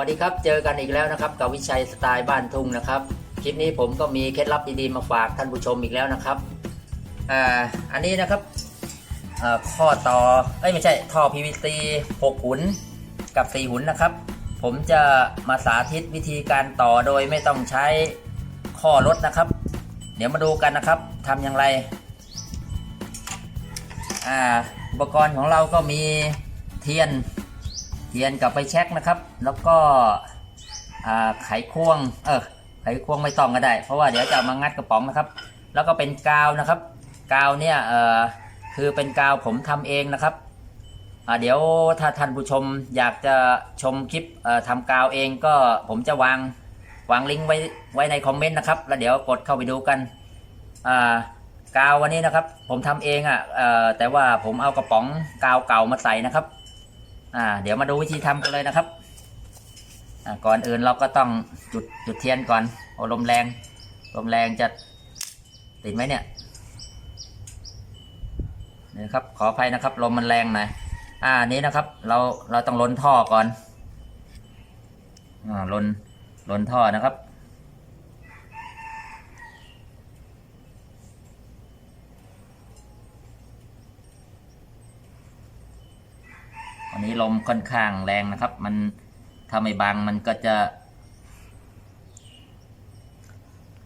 วัสดีครับ เจอกันอีกแล้วนะครับกับวิชัยสไตล์บ้านทุ่งนะครับ คลิปนี้ผมก็มีเคล็ดลับดีๆมาฝากท่านผู้ชมอีกแล้วนะครับอ่าอันนี้นะครับข้อต่อเอ้ยไม่ใช่ท่อ PVC 6หุนกับ 4 หุนนะครับ ผมจะมาสาธิตวิธีการต่อโดยไม่ต้องใช้ข้อรถนะครับ เดี๋ยวมาดูกันนะครับทำอย่างไรอ่าอุปกรณ์ของเราก็มีเทียน เทียนกับไฟแช็กนะครับ แล้วก็ไขควงเออไขควงไม่ต้องก็ได้ เพราะว่าเดี๋ยวจะเอามางัดกระป๋องนะครับ แล้วก็เป็นกาวนะครับ กาวเนี่ยเออคือเป็นกาวผมทำเองนะครับเดี๋ยวถ้าท่านผู้ชมอยากจะชมคลิปเอ่อทำกาวเองก็ผมจะวางวางลิงก์ไว้ไว้ในคอมเมนต์นะครับ แล้วเดี๋ยวกดเข้าไปดูกันกาววันนี้นะครับ ผมทำเองอะ่ะแต่ว่าผมเอากระป๋องกาวเก่ามาใส่นะครับ อ่า เดี๋ยวมาดูวิธีทำกันเลยนะครับ อ่า ก่อนอื่นเราก็ต้องจุดจุดเทียนก่อนโอ้ลมแรง ลมแรงจะติดไหมเนี่ยนี่นะครับ ขออภัยนะครับ ลมมันแรงหน่อยอ่า นี้นะครับ เราเราต้องล้นท่อก่อน อ่าล้นล้นท่อนะครับันนี้ลมค่อนข้างแรงนะครับ มันถ้าไม่บังมันก็จะ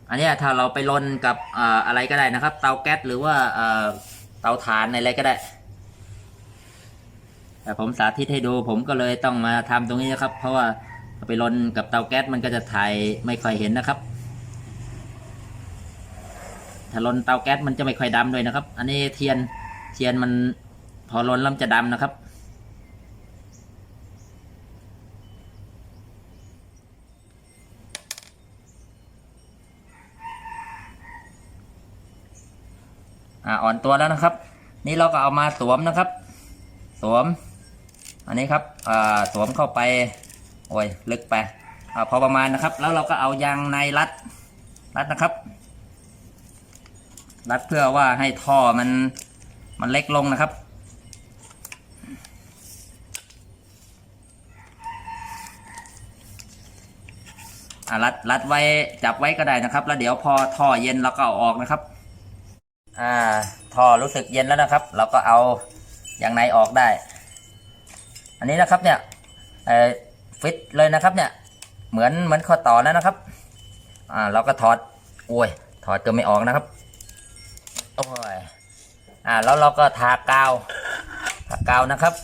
อันนี้ถ้าเราไปลนกับออะไรก็ได้นะครับ เตาแก๊สหรือว่าเตาถ่านอะไรก็ได้แต่ผมสาธิตให้ดูผมก็เลยต้องมาทำตรงนี้นะครับ เพราะว่าไปลนกับเตาแก๊สมันก็จะถ่ายไม่ค่อยเห็นนะครับ ถ้าลนเตาแก๊สมันจะไม่ค่อยดำด้วยนะครับ อันนี้เทียนเทียนมันพอลนแล้วจะดำนะครับ อ่าอ่อนตัวแล้วนะครับ นี่เราก็เอามาสวมนะครับ สวม อันนี้ครับอ่าสวมเข้าไปโอ้ยลึกไปอ่าพอประมาณนะครับ แล้วเราก็เอายางในรัดรัดนะครับ รัดเพื่อว่าให้ท่อมันมันเล็กลงนะครับอ่ารัดรัดไว้จับไว้ก็ได้นะครับ แล้วเดี๋ยวพอท่อเย็นเราก็เอาออกนะครับ อ่าท่อรู้สึกเย็นแล้วนะครับ เราก็เอาอย่างในออกได้ อันนี้นะครับเนี่ยฟิตเลยนะครับเนี่ย เหมือนเหมือนข้อต่อแล้วนะครับ อ่าเราก็ถอดโอ้ยถอดก็ไม่ออกนะครับโอ้ยอ่าแล้วเราก็ทากาวทากาวนะครับ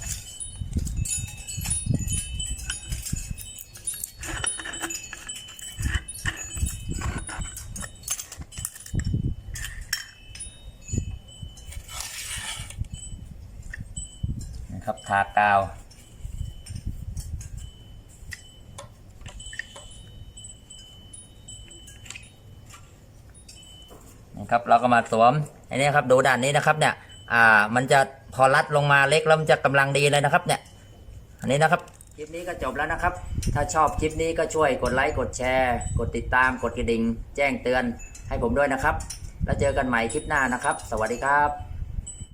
ครับทากาว นะครับเราก็มาสวมอันนี้ครับดูด้านนี้นะครับเนี่ยอ่ามันจะพอรัดลงมาเล็กแล้วมันจะกำลังดีเลยนะครับเนี่ยอันนี้นะครับคลิปนี้ก็จบแล้วนะครับ ถ้าชอบคลิปนี้ก็ช่วยกดไลค์กดแชร์ กดติดตามกดกระดิ่ง แจ้งเตือนให้ผมด้วยนะครับ แล้วเจอกันใหม่คลิปหน้านะครับ สวัสดีครับ